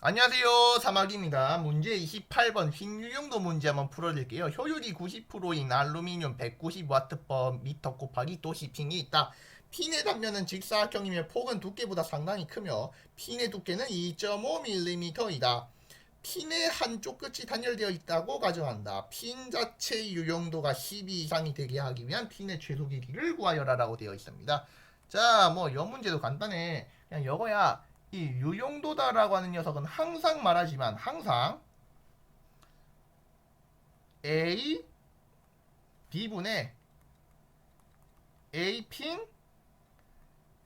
안녕하세요. 사막입니다. 문제 28번 흰유용도 문제 한번 풀어드릴게요. 효율이 90%인 알루미늄 190W/m 곱하기 도시핀이 있다. 핀의 단면은 직사각형이며 폭은 두께보다 상당히 크며 핀의 두께는 2.5mm이다. 핀의 한쪽 끝이 단열되어 있다고 가정한다. 핀 자체의 유용도가 12 이상이 되게 하기 위한 핀의 최소 길이를 구하여라 라고 되어 있습니다. 자뭐 이 문제도 간단해. 그냥 이거야 이 유용도다라고 하는 녀석은 항상 말하지만 항상 A B분의 A 핀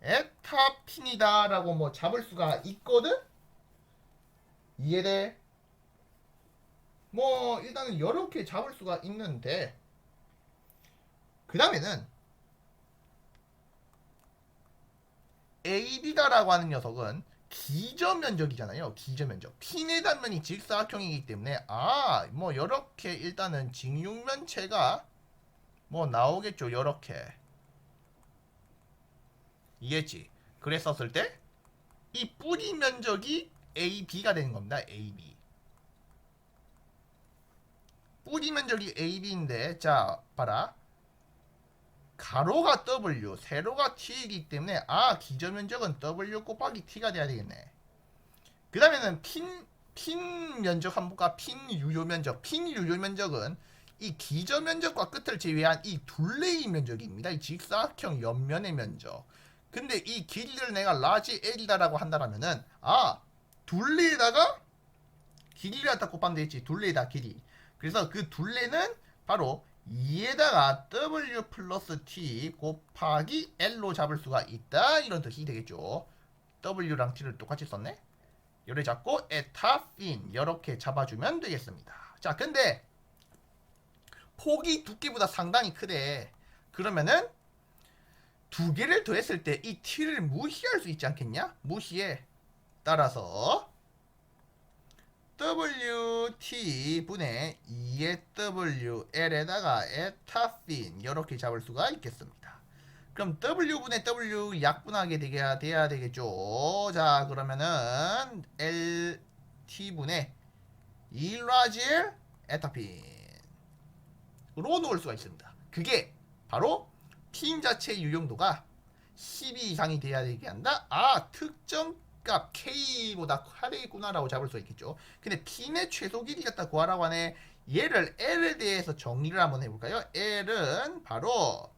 에타 핀이다 라고 뭐 잡을 수가 있거든. 이해돼? 뭐 일단은 이렇게 잡을 수가 있는데 그 다음에는 AB다라고 하는 녀석은 기저 면적이잖아요. 기저 면적. 핀의 단면이 직사각형이기 때문에 아, 뭐 이렇게 일단은 직육면체가 뭐 나오겠죠. 이렇게. 이해했지? 그랬었을 때 이 뿌리 면적이 AB가 되는 겁니다. AB. 뿌리 면적이 AB인데 자, 봐라. 가로가 W, 세로가 T이기 때문에 아 기저 면적은 W 곱하기 T가 돼야 되겠네. 그 다음에는 핀, 핀 면적 한번과 핀 유효 면적. 핀 유효 면적은 이 기저 면적과 끝을 제외한 이 둘레의 면적입니다. 이 직사각형 옆면의 면적. 근데 이 길이를 내가 라지 L이다라고 한다라면은 아 둘레에다가 길이를 갖다 곱하면 되겠지. 둘레에다 길이. 그래서 그 둘레는 바로 2에다가 W 플러스 T 곱하기 L로 잡을 수가 있다. 이런 뜻이 되겠죠. W랑 T를 똑같이 썼네. 요래 잡고 에타 핀 이렇게 잡아주면 되겠습니다. 자 근데 폭이 두께보다 상당히 크대. 그러면은 두 개를 더했을 때 이 T를 무시할 수 있지 않겠냐? 무시해. 따라서 WT 분의 2의 WL에다가 에타핀 이렇게 잡을 수가 있겠습니다. 그럼 W분의 W 약분하게 되게 돼야 되겠죠. 자 그러면은 LT분의 2라질 에타핀으로 놓을 수가 있습니다. 그게 바로 핀 자체의 유용도가 12 이상이 돼야 되게 한다. 아 특정 값 K보다 커야 되겠구나라고 잡을 수 있겠죠. 근데 핀의 최소 길이 갖다 구하라고 하네. 얘를 L에 대해서 정리를 한번 해볼까요? L은 바로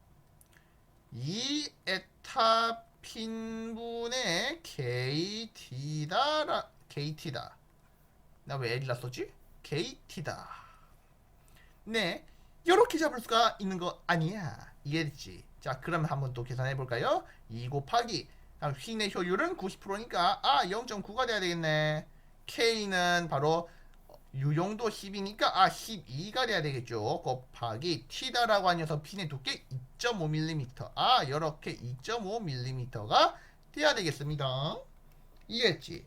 이 에타 핀분의 KT다 KT다. 나 왜 L이라 썼지? KT다. 네, 이렇게 잡을 수가 있는 거 아니야. 이해됐지? 자, 그러면 한번 또 계산해 볼까요? 2 곱하기 그럼 휜의 효율은 90%니까 아 0.9가 돼야 되겠네. K는 바로 유용도 10이니까 아 12가 돼야 되겠죠. 곱하기 T다라고 한 녀석 핀의 두께 2.5mm. 아 이렇게 2.5mm가 돼야 되겠습니다. 이해했지?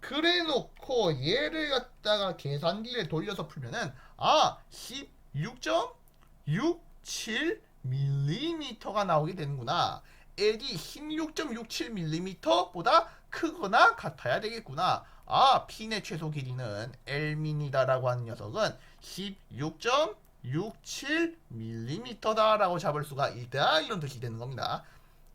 그래 놓고 얘를 갖다가 계산기를 돌려서 풀면은 아 16.67mm가 나오게 되는구나. L이 16.67mm보다 크거나 같아야 되겠구나. 아, 핀의 최소 길이는 L민이다라고 하는 녀석은 16.67mm다라고 잡을 수가 있다. 이런 뜻이 되는 겁니다.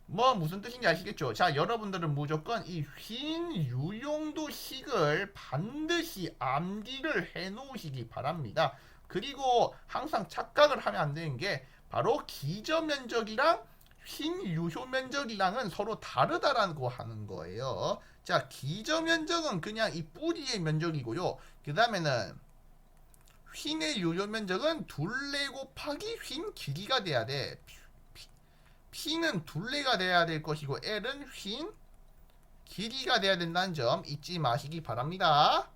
뭐 무슨 뜻인지 아시겠죠? 자, 여러분들은 무조건 이흰 유용도 식을 반드시 암기를 해 놓으시기 바랍니다. 그리고 항상 착각을 하면 안 되는 게 바로 기저 면적이랑 흰 유효 면적이랑은 서로 다르다라고 하는 거예요. 자, 기저 면적은 그냥 이 뿌리의 면적이고요. 그 다음에는 휜의 유효 면적은 둘레 곱하기 휜 길이가 돼야 돼. P는 둘레가 돼야 될 것이고 L은 휜 길이가 돼야 된다는 점 잊지 마시기 바랍니다.